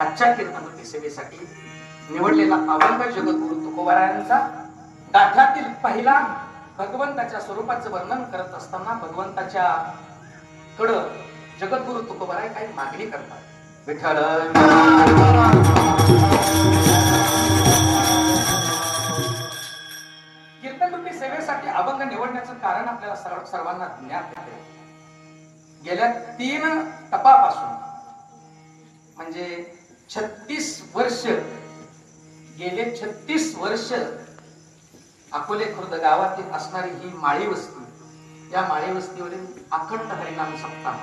आजच्या कीर्तनवृत्ती सेवेसाठी निवडलेला अभंग जगद्गुरु तुकोबारायांचा गाठातील पहिला भगवंताच्या स्वरूपाचं वर्णन करत असताना भगवंताच्या कड जगद्गुरु तुकोबाराय काही मागणी करतात. विठ्ठल कीर्तनवृत्ती सेवेसाठी अभंग निवडण्याचं कारण आपल्याला सर्व सर्वांना ज्ञात आहे. गेल्या तीन टपापासून म्हणजे छत्तीस वर्ष गेले छत्तीस वर्ष अकोले खुर्द गावातील असणारी ही माळी वस्ती या माळी वस्तीवरील अखंड हरिनाम सप्ताह.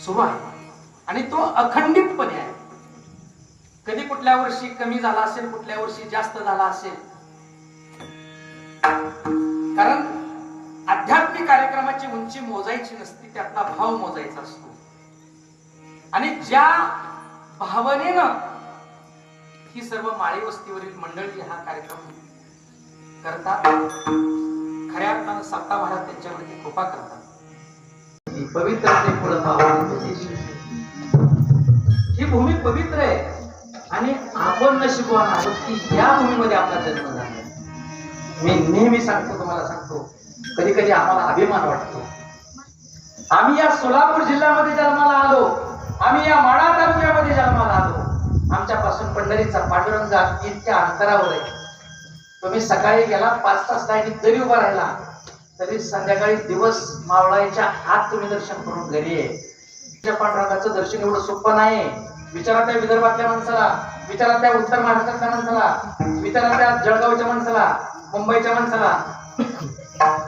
सुरू आहे. आणि तो अखंडितपणे आहे. कधी कुठल्या वर्षी कमी झाला असेल कुठल्या वर्षी जास्त झाला असेल. कारण आध्यात्मिक कार्यक्रमाची उंची मोजायची नसती त्यातला भाव मोजायचा असतो. आणि ज्या भावनेनं ही सर्व माळी वस्तीवरील मंडळी हा कार्यक्रम करतात खऱ्या अर्थानं सत्ता महाराज त्यांच्यावरती कृपा करतात. ही पवित्र. ही भूमी पवित्र आहे आणि आपण नशिबवान आहोत की या भूमीमध्ये आपला जन्म झाला. मी नेहमी सांगतो तुम्हाला सांगतो कधी कधी आम्हाला अभिमान वाटतो. आम्ही या सोलापूर जिल्ह्यामध्ये जन्माला आलो. आम्ही या माळा तालुक्यामध्ये जन्माला आलो. आमच्यापासून पंढरीचा पांडुरंग इतक्या अंतरावर आहे. तुम्ही सकाळी गेला पाच तास लाईनीत जरी उभा राहिला. तरी संध्याकाळी दिवस मावळायच्या आत तुम्ही दर्शन करून घरी आहे पांडुरंगाचं दर्शन एवढं सोपं नाही. विचारा त्या विदर्भातल्या माणसाला विचारा त्या उत्तर महाराष्ट्रातल्या माणसाला विचारा त्या जळगावच्या माणसाला मुंबईच्या माणसाला.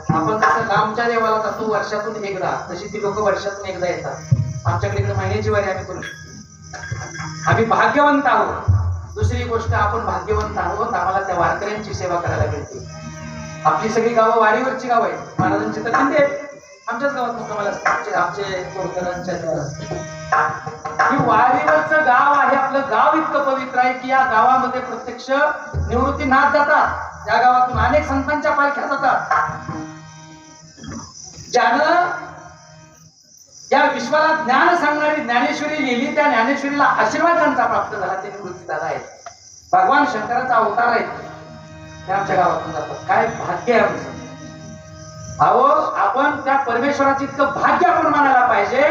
आपण कसं लांबच्या देवाला जातो वर्षातून एकदा. तशी ती लोक वर्षातून एकदा येतात. आमच्याकडे इकडे महिन्याची वारी आम्ही करू. आम्ही भाग्यवंत आहोत. दुसरी गोष्ट आपण भाग्यवंत आहोत. आम्हाला त्या वारकऱ्यांची सेवा करायला मिळते. आपली सगळी गावं वारीवरची गाव आहेत. महाराजांची तर किती आमच्याच गावात मुक्कामाला आमचे आमचे कोरकरांच्या ही वारीवरचं गाव आहे. आपलं गाव इतकं पवित्र आहे की या गावामध्ये प्रत्यक्ष निवृत्ती नाथ जातात. त्या गावातून अनेक संतांच्या पालख्या जातात. ज्यानं या विश्वाला ज्ञान सांगणारी ज्ञानेश्वरी लिहिली त्या ज्ञानेश्वरीला आशीर्वाद त्यांचा प्राप्त झाला ते निवृत्ती दादा आहे. भगवान शंकराचा अवतार आहे. ते आमच्या गावातून जातात. काय भाग्य आहे आमचं? अहो आपण त्या परमेश्वराचं इतकं भाग्य आपण मानायला पाहिजे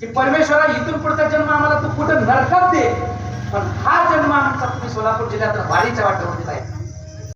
की परमेश्वरा इथून पुढचा जन्म आम्हाला तू कुठं नरकात दे. पण हा जन्म आमचा तुम्ही सोलापूर जिल्ह्यात वारीच्या वाटेवर आहे.